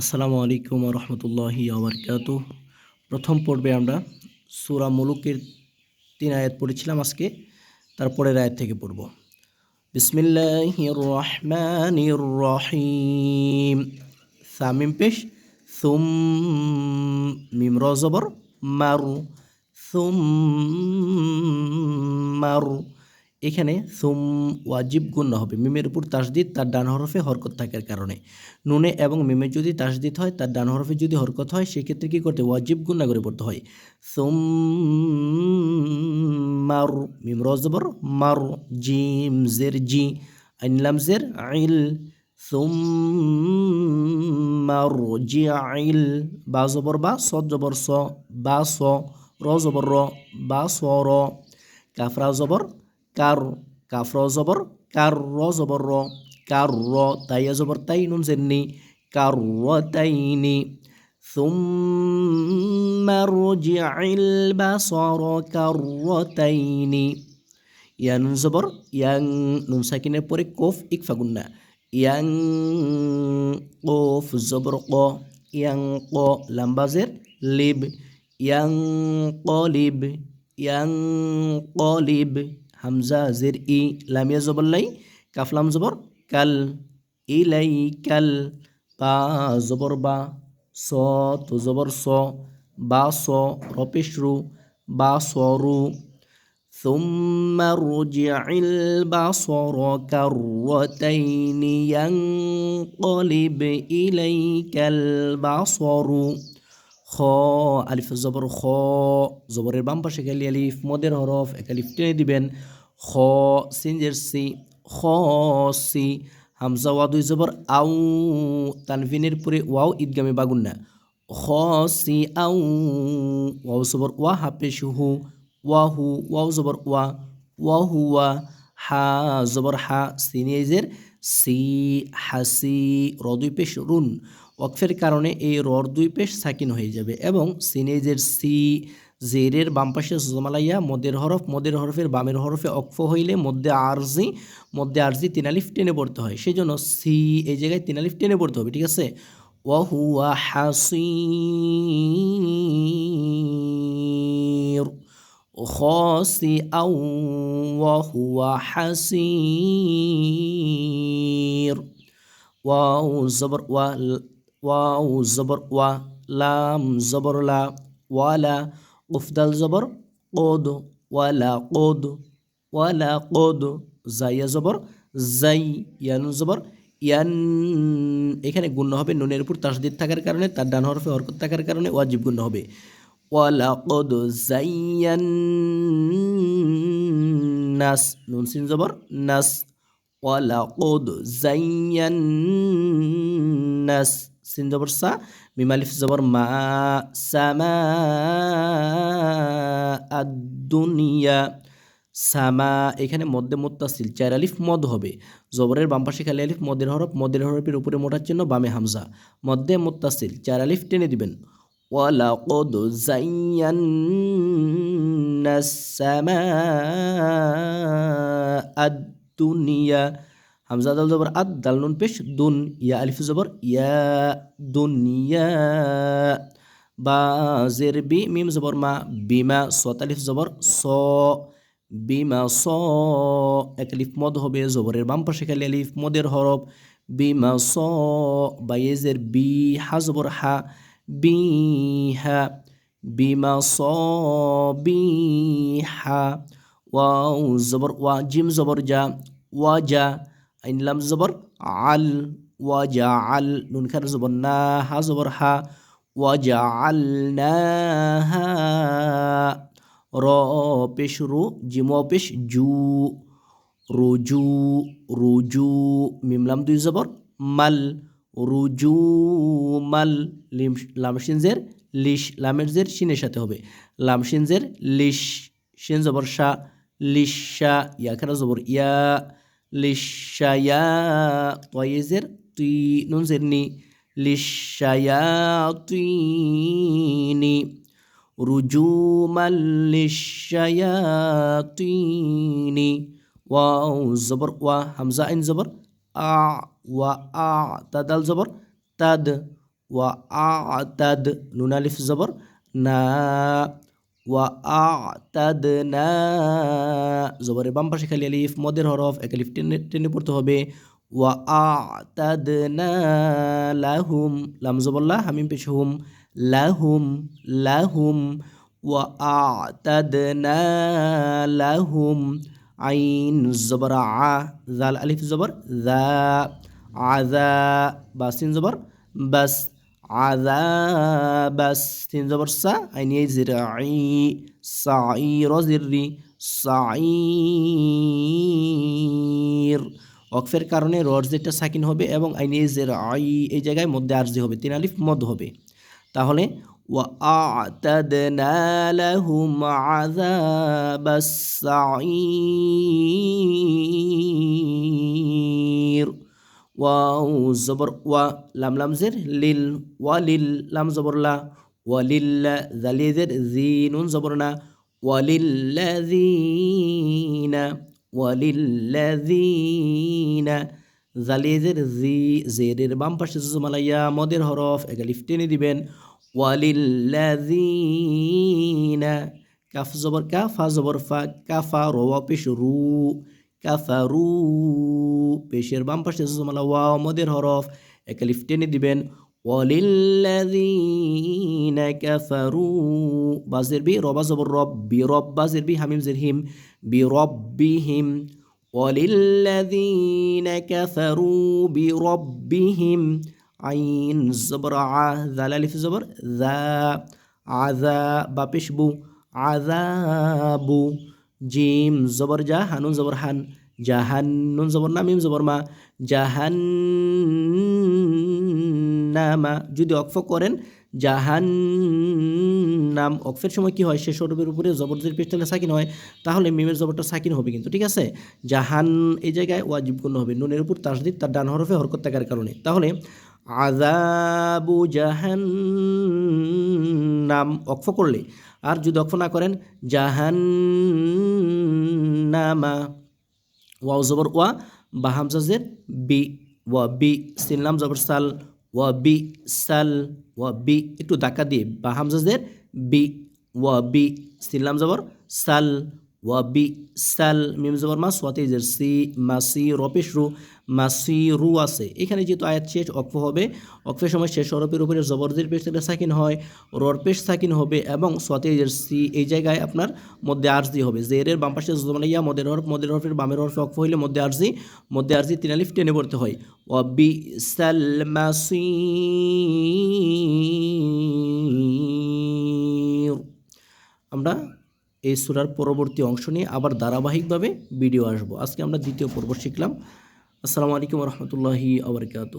আসসালামু আলাইকুম রহমতুল্লাহি আবরকাত প্রথম পর্বে আমরা সুরা মুলুকের তিন আয়াত পড়েছিলাম আজকে, তারপরের আয়াত থেকে পড়ব। বিসমিল্লাহ রহমান রহিম সামিম পেশ সুম মিম রজবর মারু। সুম মারু। এখানে সুম ওয়াজিব গুণ হবে। মিমের উপর তাসদিদ, তার ডান হরফে হরকত থাকার কারণে। নুনে এবং মিমে যদি তাসদিদ হয়, তার ডান হরফে যদি হরকত হয়, সেক্ষেত্রে কী করতে ওয়াজিব গুণা করে পড়তে হয়। সুম মার, মিম রজবর মার, জিম, জের, জি আইনলাম জের, আইল। সুম মার, জি, আইল। বা জবর বা সদ জবর স, বা, স, র র, বা, স, র। কাফরা জবর কার কাফর জবর কার র জবর র কার র তাইয়া জবর তাই নুন জেননি কার র তাইনি ثم ارجع البصر كرتين ইয়া নুন জবর ইয়াং নুন সাকিনের পরে কফ ইকফা গুন্না ইয়াং কফ জবর ক ইয়াং ক লাম্বাজের লিব ইয়াং কলিব ইয়াং কলিব হামজা জের ই লামিয়া জবর লাই কাফলাম জবর কাল ইলাই কাল বা জবর বা স তো জবর স বা স রপেশরু বা সরু ثم ارجع البصر كرتين ينقلب إليك البصر খ আলিফ জবর খ জবরের বাম পাশে খালি আলিফ মদের হরফ এক আলিফ টেনে দিবেন খ সিনজের সি খ সি হামজা ওয়া দুই জবর আউ তানভিনের পরে ওয়াও ঈদগামে বাগুন না খ সি আউ ওয়াও জবর ওয়া হাফেশ হু ওয়া হু ওয়াও জবর ওয়া ওয়া হুয়া হা জবর হা সিনিয়াইজের সি হাসি রদুই পেশ রুন ওয়াকফের কারণে এই রর দুই পেশ সাকিন হয়ে যাবে এবং সিনেজের সি জেরের বাম পাশে জমালাইয়া মদের হরফ মদের হরফের বামের হরফে অক্ফ হইলে মধ্যে আরজি মধ্যে আরজি তিনালিফ টেনে পড়তে হয় সেই জন্য সি এই জায়গায় তিনালিফ টেনে পড়তে হবে ঠিক আছে ওয়াহুয়া হাসির خاسئا وهو حسير واو زبر و ওয়াও জবর ওয়া, লাম জবর লা, ওয়ালা, উফদাল জবর কোদ ওয়ালা কোদ ওয়ালা কোদ জাইয়া জবর জাই ইয়ানু জবর ইয়ান। এখানে গুণ্য হবে নুনের উপর তাসদিদ থাকার কারণে, তার ডান হরফে হরকত থাকার কারণে ওয়াজিব গুণ্য হবে। ওয়ালা কোদ জাইয়ান, নাস, নুন সিন জবর নাস। ওয়ালা কোদ জাইয়ান, নাস। সিন জবর সা মিমালিফ জবর মা সামা আদুনিয়া সামা এখানে মধ্যে মোত্তাসিল চার আলিফ মদ হবে জবরের বাম পাশে খালি আলিফ মদের হরফ মদের হরফের উপরে মোটার জন্য বামে হামজা মধ্যে মোত্তাসিল চার আলিফ টেনে দিবেন ولقد زينا السماء الدنيا হামজা দাল জবর আদ, দাল নুন পেশ, দুন, ইয়া আলিফ জবর, ইয়া দুনিয়া বা জের বি, মিম জবর মা, বিমা সত আলিফ জবর, স, বিমা, স, এক আলিফ মদ হবে জবরের বাম পাশে খালি আলিফ মদের হরফ, বিমা, স, বা ইয়েজের বি, হা জবর, হা, বি, হা, বিমা, স, বি, হা, ওয়াও জবর, ওয়া, জিম জবর, যা, ওয়া, যা আইন লাম জবর, আল ওয়াজা আল নুন খার জবর না হা জবর হা ওয়াজা আল না র পেশ রু, জিম পেশ জু, রুজু রুজু মিমলাম দুই জবর, মাল, রুজু, মাল, লিম লামসিনজের লিশ, লামের জের শিনের সাথে হবে লামসিনজের লিশ, শিন জবর শাহ লিশা ইয়া খারা জবর ইয়া লিশায়া তয়েজের তুই নুন জেরনি লিশায়াতিনি রুজুমাল লিশায়াতিনি ওয়াও জবর ওয়া হামজা আইন জবর আ ওয়া আ তাদাল জবর তাদ ওয়া আতাদ জবর ওয়া আতাদনা জবরের বাম পাশে খালি আলিফ, মদের হরফ, এক আলিফ টেনে টেনে পড়তে হবে। ওয়া আতাদনা লাহুম, লাম জবল্লা হামিম পেশ হুম। লাহুম লাহুম। ওয়া আতাদনা লাহুম, আইন জবর, আ, জাল, আলিফ জবর, জা আজা বাসিন জবর, বাস। আযাবাস তিন জবর সা আইনি জিরাই সাই রজিরি সাইর অকফের কারণে রর যেটা সাকিন হবে এবং আইনি জিরাই এই জায়গায় মধ্যে আরজি হবে তিন আলিফ মদ হবে তাহলে وأعتدنا لهم عذاب السعير ওয়াও জবর ওয়া লাম লাম জের লিল ওয়ালিল লাম জবর লা ওয়ালিল্লা জালিজের জি নুন জবর না ওয়ালিল্লাযীনা ওয়ালিল্লাযীনা জালিজের জি জেরের বাম পাশে জুমালাইয়া মদের হরফ এগালিফ টেনে দিবেন ওয়ালিল্লাযীনা কাফ জবর কা ফা জবর ফা কাফা রোয়া পেশ রু কাফারু পেশের বাম পাশে জুমালা ওয়াও, মদের হরফ। একালিফ টেনে দিবেন, ওয়ালিল্লাযীনা কাফারু। বাজের বি, রবা জবর রব, বি রব, বাজের বি, হামিম, জের হিম। B রব্বিহিম, ওয়ালিল্লাযীনা কাফারু, B রব্বিহিম। আইন জবর, আ জাল আলিফ জবর, যা আযা বা পেশবু আযাবু। জিম, জবর জা, হানুন, জবর হান। জাহান নুন জবর না মিম জবর মা জাহান নামা যদি অক্ফ করেন জাহান নাম অক্ফের সময় কি হয়? সে সরবের উপরে জবরদের পেস্টালে সাকিন হয়, তাহলে মিমের জবরটা সাকিন হবে কিন্তু, ঠিক আছে? জাহান এই জায়গায় ওয়াজিব করতে হবে। নুনের উপর তাসদিদ, তার ডান হরফে হরকত থাকার কারণে। তাহলে আজাবু জাহান নাম অক্ফ করলে, আর যদি অক্ফ না করেন জাহান নামা ওয়াও জবর ওয়া, বা হামজাজের বি, ওয়া বি সিনলাম জবর সাল, ওয়া বি সাল, ওয়া বি, একটু ধাক্কা দিয়ে, বা হামজাজের বি, ওয়া বি সিনলাম জবর সাল ওয়া বি সাল মিম জবর মাস ওয়াতেজের সি মাসি রপেশ রু মাসি রু আছে এখানে যেহেতু আয়াত শেষ অক্ফ হবে অক্ফের সময় শেষ হরফের উপরে জবরদের পেশ থেকে সাকিন হয়, রর সাকিন হবে এবং সোয়াতেজের সি এই জায়গায় আপনার মধ্যে আরজি হবে। জেরের বাম পাশে জমানাইয়া মদের হরফ, মদের হরফের বামের হরফে অক্ফ হইলে মধ্যে আরজি মধ্যে আরজি তিন আলিফ টেনে পড়তে হয়। ও বি সাল মাসি আমরা এই সুরার পরবর্তী অংশ নিয়ে আবার ধারাবাহিকভাবে ভিডিও আসব। আজকে আমরা দ্বিতীয় পর্ব শিখলাম। আসসালামু আলাইকুম রহমতুল্লাহি আবরকাত